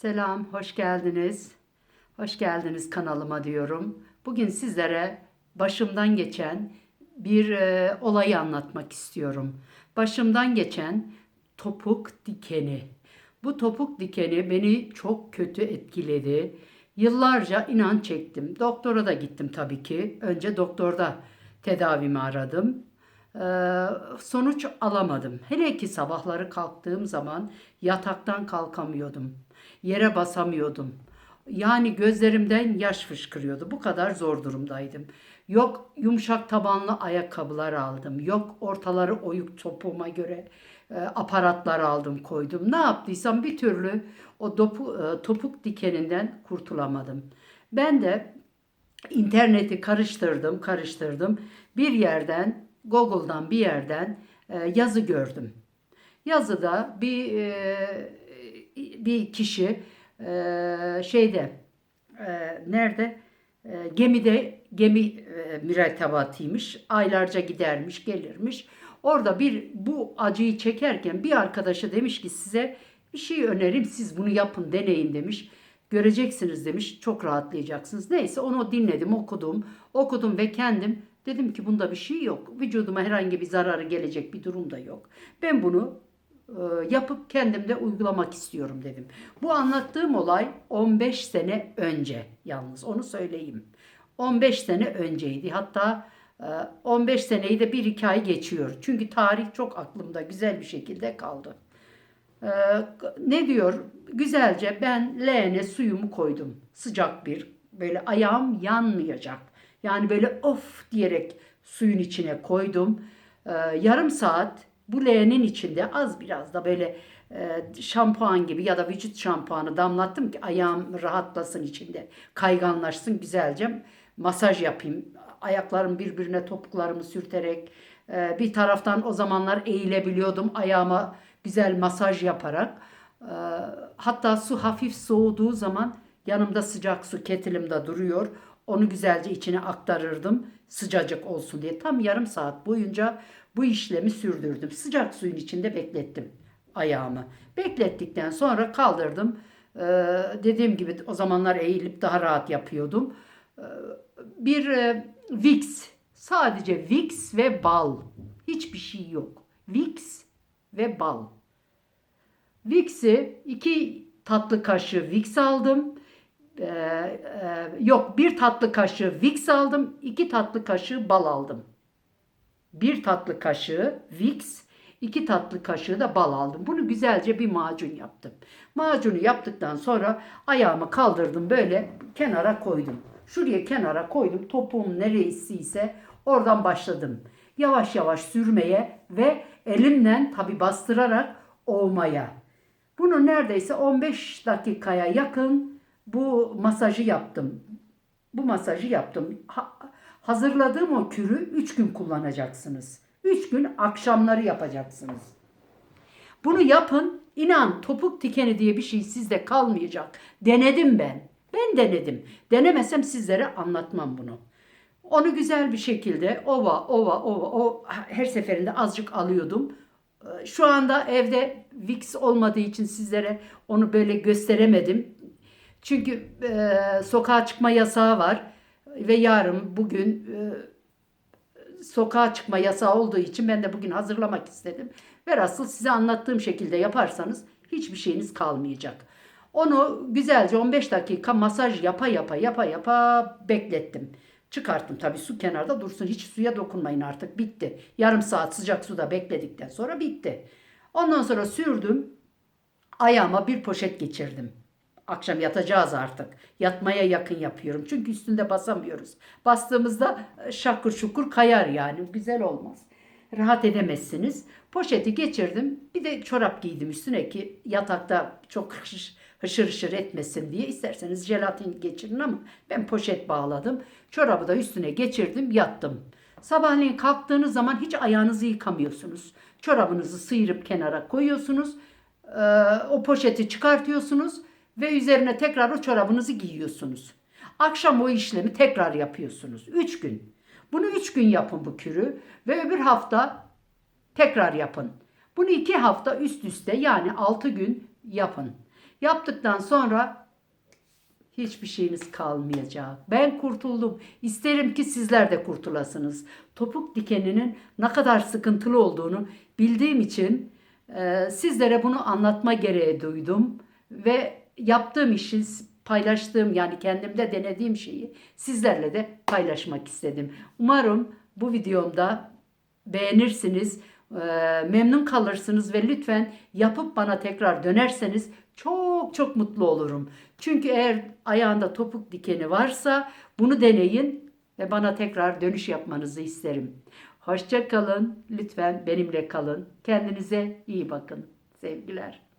Selam, hoş geldiniz. Hoş geldiniz kanalıma diyorum. Bugün sizlere başımdan geçen bir e, olayı anlatmak istiyorum. Başımdan geçen topuk dikeni. Bu topuk dikeni beni çok kötü etkiledi. Yıllarca inan çektim. Doktora da gittim tabii ki. Önce doktorda tedavimi aradım. Ee, sonuç alamadım. Hele ki sabahları kalktığım zaman yataktan kalkamıyordum. Yere basamıyordum. Yani gözlerimden yaş fışkırıyordu. Bu kadar zor durumdaydım. Yok yumuşak tabanlı ayakkabılar aldım. Yok ortaları oyuk topuğuma göre e, aparatlar aldım koydum. Ne yaptıysam bir türlü o dopu, e, topuk dikeninden kurtulamadım. Ben de İnterneti karıştırdım, karıştırdım. Bir yerden, Google'dan bir yerden e, yazı gördüm. Yazıda bir e, bir kişi e, şeyde e, nerede E, gemide gemi e, mürettebatıymış. Aylarca gidermiş, gelirmiş. Orada bir bu acıyı çekerken bir arkadaşı demiş ki size bir şey önerim siz bunu yapın deneyin demiş. Göreceksiniz demiş. Çok rahatlayacaksınız. Neyse onu dinledim, okudum. Okudum ve kendim dedim ki bunda bir şey yok. Vücuduma herhangi bir zararı gelecek bir durum da yok. Ben bunu yapıp kendimde uygulamak istiyorum dedim. Bu anlattığım olay 15 sene önce yalnız onu söyleyeyim. 15 sene önceydi. Hatta e, 15 seneyi de bir iki ay geçiyor. Çünkü tarih çok aklımda güzel bir şekilde kaldı. Ee, ne diyor? Güzelce ben leğene suyumu koydum. Sıcak bir. Böyle ayağım yanmayacak. Yani böyle of diyerek suyun içine koydum. Yarım saat bu leğenin içinde az biraz da böyle e, şampuan gibi ya da vücut şampuanı damlattım ki ayağım rahatlasın içinde. Kayganlaşsın güzelce. Masaj yapayım. Ayaklarım birbirine topuklarımı sürterek e, bir taraftan o zamanlar eğilebiliyordum. Ayağıma güzel masaj yaparak. E, hatta su hafif soğuduğu zaman yanımda sıcak su ketilimde duruyor. Onu güzelce içine aktarırdım sıcacık olsun diye. Tam yarım saat boyunca bu işlemi sürdürdüm. Sıcak suyun içinde beklettim ayağımı. Beklettikten sonra kaldırdım. Ee, dediğim gibi o zamanlar eğilip daha rahat yapıyordum. Ee, bir e, Vicks, sadece Vicks ve bal. Hiçbir şey yok. Vicks ve bal. Vicks'i iki tatlı kaşığı Vicks aldım. Ee, e, yok bir tatlı kaşığı Vicks aldım. iki tatlı kaşığı bal aldım. Bir tatlı kaşığı Vicks, iki tatlı kaşığı da bal aldım. Bunu güzelce bir macun yaptım. Macunu yaptıktan sonra ayağımı kaldırdım böyle kenara koydum. Şuraya kenara koydum. Topuğum neresiyse oradan başladım. Yavaş yavaş sürmeye ve elimle tabi bastırarak ovmaya. Bunu neredeyse 15 dakikaya yakın bu masajı yaptım. Bu masajı yaptım. Ha, hazırladığım o kürü 3 gün kullanacaksınız. 3 gün akşamları yapacaksınız. Bunu yapın. İnan topuk dikeni diye bir şey sizde kalmayacak. Denedim ben. Ben denedim. Denemesem sizlere anlatmam bunu. Onu güzel bir şekilde ova ova ova o her seferinde azıcık alıyordum. Ee, Şu anda evde Vicks olmadığı için sizlere onu böyle gösteremedim. Çünkü e, sokağa çıkma yasağı var ve yarın bugün e, sokağa çıkma yasağı olduğu için ben de bugün hazırlamak istedim. Ve asıl size anlattığım şekilde yaparsanız hiçbir şeyiniz kalmayacak. Onu güzelce 15 dakika masaj yapa yapa yapa yapa beklettim. Çıkarttım tabii su kenarda dursun. Hiç suya dokunmayın artık bitti. Yarım saat sıcak suda bekledikten sonra bitti. Ondan sonra sürdüm. Ayağıma bir poşet geçirdim. Akşam yatacağız artık. Yatmaya yakın yapıyorum. Çünkü üstünde basamıyoruz. Bastığımızda e, şakır şukur kayar yani. Güzel olmaz. Rahat edemezsiniz. Poşeti geçirdim. Bir de çorap giydim üstüne ki yatakta çok hışır hışır, hışır etmesin diye. İsterseniz jelatin geçirin ama ben poşet bağladım. Çorabı da üstüne geçirdim yattım. Sabahleyin kalktığınız zaman hiç ayağınızı yıkamıyorsunuz. Çorabınızı sıyırıp kenara koyuyorsunuz. Ee, o poşeti çıkartıyorsunuz ve üzerine tekrar o çorabınızı giyiyorsunuz. Akşam o işlemi tekrar yapıyorsunuz. Üç gün. Bunu üç gün yapın bu kürü ve öbür hafta tekrar yapın. Bunu iki hafta üst üste yani altı gün yapın. Yaptıktan sonra hiçbir şeyiniz kalmayacak. Ben kurtuldum. İsterim ki sizler de kurtulasınız. Topuk dikeninin ne kadar sıkıntılı olduğunu bildiğim için e, sizlere bunu anlatma gereği duydum ve yaptığım işi paylaştığım yani kendimde denediğim şeyi sizlerle de paylaşmak istedim. Umarım bu videomda beğenirsiniz, memnun kalırsınız ve lütfen yapıp bana tekrar dönerseniz çok çok mutlu olurum. Çünkü eğer ayağında topuk dikeni varsa bunu deneyin ve bana tekrar dönüş yapmanızı isterim. Hoşça kalın. Lütfen benimle kalın. Kendinize iyi bakın. Sevgiler.